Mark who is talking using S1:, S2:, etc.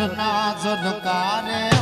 S1: નાચના ઝનકારે